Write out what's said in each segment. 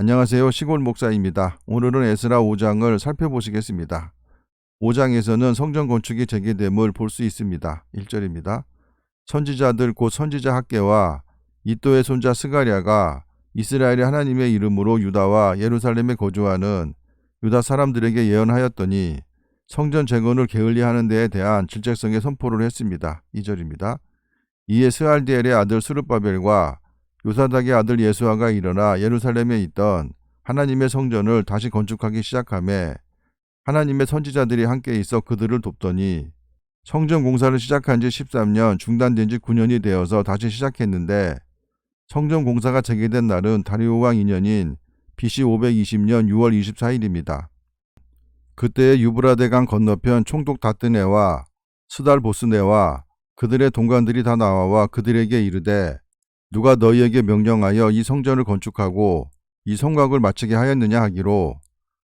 안녕하세요. 시골 목사입니다. 오늘은 에스라 5장을 살펴보시겠습니다. 5장에서는 성전 건축이 재개됨을 볼 수 있습니다. 1절입니다. 선지자들 곧 선지자 학계와 이또의 손자 스가랴가 이스라엘의 하나님의 이름으로 유다와 예루살렘에 거주하는 유다 사람들에게 예언하였더니 성전 재건을 게을리하는 데에 대한 질책성의 선포를 했습니다. 2절입니다. 이에 스알디엘의 아들 스룹바벨과 요사닥의 아들 예수아가 일어나 예루살렘에 있던 하나님의 성전을 다시 건축하기 시작함에 하나님의 선지자들이 함께 있어 그들을 돕더니 성전 공사를 시작한 지 13년, 중단된 지 9년이 되어서 다시 시작했는데 성전 공사가 재개된 날은 다리오 왕 2년인 BC 520년 6월 24일입니다. 그때에 유브라데강 건너편 총독 다뜨네와 스달 보스네와 그들의 동관들이 다 나와와 그들에게 이르되 누가 너희에게 명령하여 이 성전을 건축하고 이 성곽을 마치게 하였느냐 하기로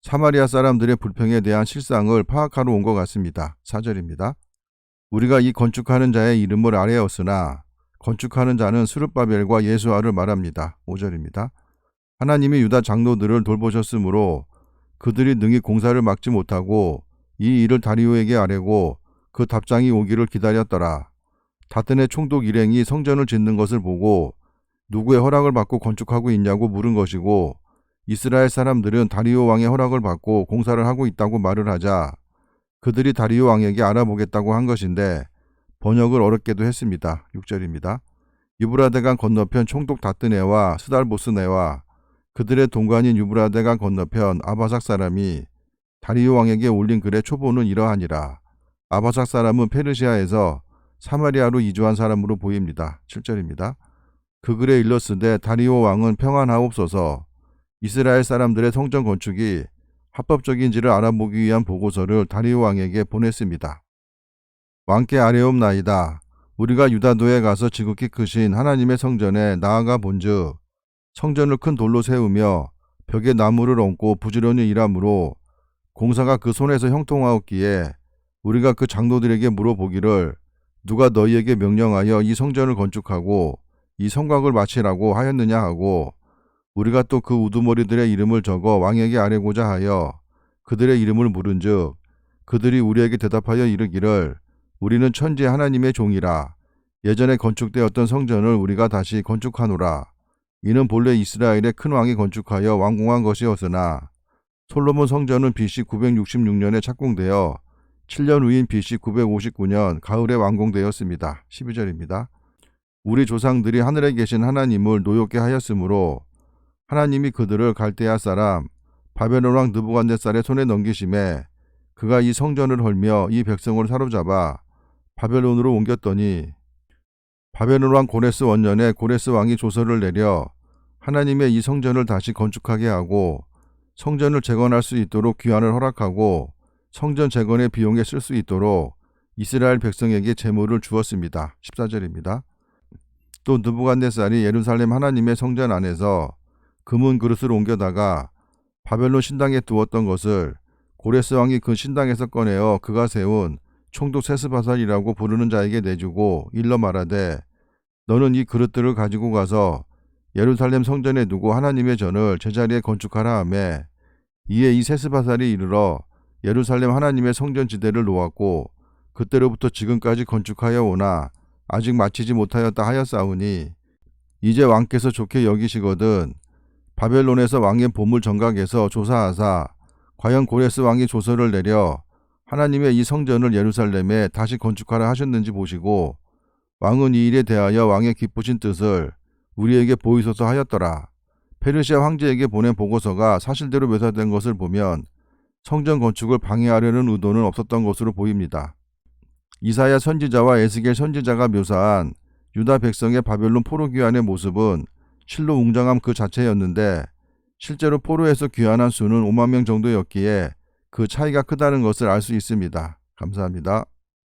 사마리아 사람들의 불평에 대한 실상을 파악하러 온 것 같습니다. 4절입니다. 우리가 이 건축하는 자의 이름을 아뢰었으나 건축하는 자는 스룹바벨과 예수아를 말합니다. 5절입니다. 하나님이 유다 장로들을 돌보셨으므로 그들이 능히 공사를 막지 못하고 이 일을 다리오에게 아뢰고 그 답장이 오기를 기다렸더라. 다튼의 총독 일행이 성전을 짓는 것을 보고 누구의 허락을 받고 건축하고 있냐고 물은 것이고 이스라엘 사람들은 다리오 왕의 허락을 받고 공사를 하고 있다고 말을 하자 그들이 다리오 왕에게 알아보겠다고 한 것인데 번역을 어렵게도 했습니다. 6절입니다. 유브라데강 건너편 총독 다뜨네와 스달보스네와 그들의 동관인 유브라데강 건너편 아바삭 사람이 다리오 왕에게 올린 글의 초보는 이러하니라. 아바삭 사람은 페르시아에서 사마리아로 이주한 사람으로 보입니다. 7절입니다. 그 글에 일렀으되 다리오 왕은 평안하옵소서 이스라엘 사람들의 성전 건축이 합법적인지를 알아보기 위한 보고서를 다리오 왕에게 보냈습니다. 왕께 아뢰옵나이다. 우리가 유다도에 가서 지극히 크신 하나님의 성전에 나아가 본즉 성전을 큰 돌로 세우며 벽에 나무를 얹고 부지런히 일하므로 공사가 그 손에서 형통하였기에 우리가 그 장로들에게 물어보기를 누가 너희에게 명령하여 이 성전을 건축하고 이 성곽을 마치라고 하였느냐 하고 우리가 또 그 우두머리들의 이름을 적어 왕에게 아뢰고자 하여 그들의 이름을 물은즉 그들이 우리에게 대답하여 이르기를 우리는 천지 하나님의 종이라. 예전에 건축되었던 성전을 우리가 다시 건축하노라. 이는 본래 이스라엘의 큰 왕이 건축하여 완공한 것이었으나 솔로몬 성전은 BC 966년에 착공되어 7년 후인 BC 959년 가을에 완공되었습니다. 12절입니다. 우리 조상들이 하늘에 계신 하나님을 노엽게 하였으므로 하나님이 그들을 갈대아 사람 바벨론 왕 느부갓네살의 손에 넘기심에 그가 이 성전을 헐며 이 백성을 사로잡아 바벨론으로 옮겼더니 바벨론 왕 고레스 원년에 고레스 왕이 조서를 내려 하나님의 이 성전을 다시 건축하게 하고 성전을 재건할 수 있도록 귀환을 허락하고 성전 재건의 비용에 쓸 수 있도록 이스라엘 백성에게 재물을 주었습니다. 14절입니다. 또 느부갓네살이 예루살렘 하나님의 성전 안에서 금은 그릇을 옮겨다가 바벨론 신당에 두었던 것을 고레스 왕이 그 신당에서 꺼내어 그가 세운 총독 세스바살이라고 부르는 자에게 내주고 일러 말하되 너는 이 그릇들을 가지고 가서 예루살렘 성전에 두고 하나님의 전을 제자리에 건축하라 하매 이에 이 세스바살이 이르러 예루살렘 하나님의 성전 지대를 놓았고 그때로부터 지금까지 건축하여 오나 아직 마치지 못하였다 하였사오니 이제 왕께서 좋게 여기시거든 바벨론에서 왕의 보물 정각에서 조사하사 과연 고레스 왕이 조서를 내려 하나님의 이 성전을 예루살렘에 다시 건축하라 하셨는지 보시고 왕은 이 일에 대하여 왕의 기쁘신 뜻을 우리에게 보이소서 하였더라. 페르시아 황제에게 보낸 보고서가 사실대로 묘사된 것을 보면 성전 건축을 방해하려는 의도는 없었던 것으로 보입니다. 이사야 선지자와 에스겔 선지자가 묘사한 유다 백성의 바벨론 포로 귀환의 모습은 실로 웅장함 그 자체였는데 실제로 포로에서 귀환한 수는 5만 명 정도였기에 그 차이가 크다는 것을 알 수 있습니다. 감사합니다.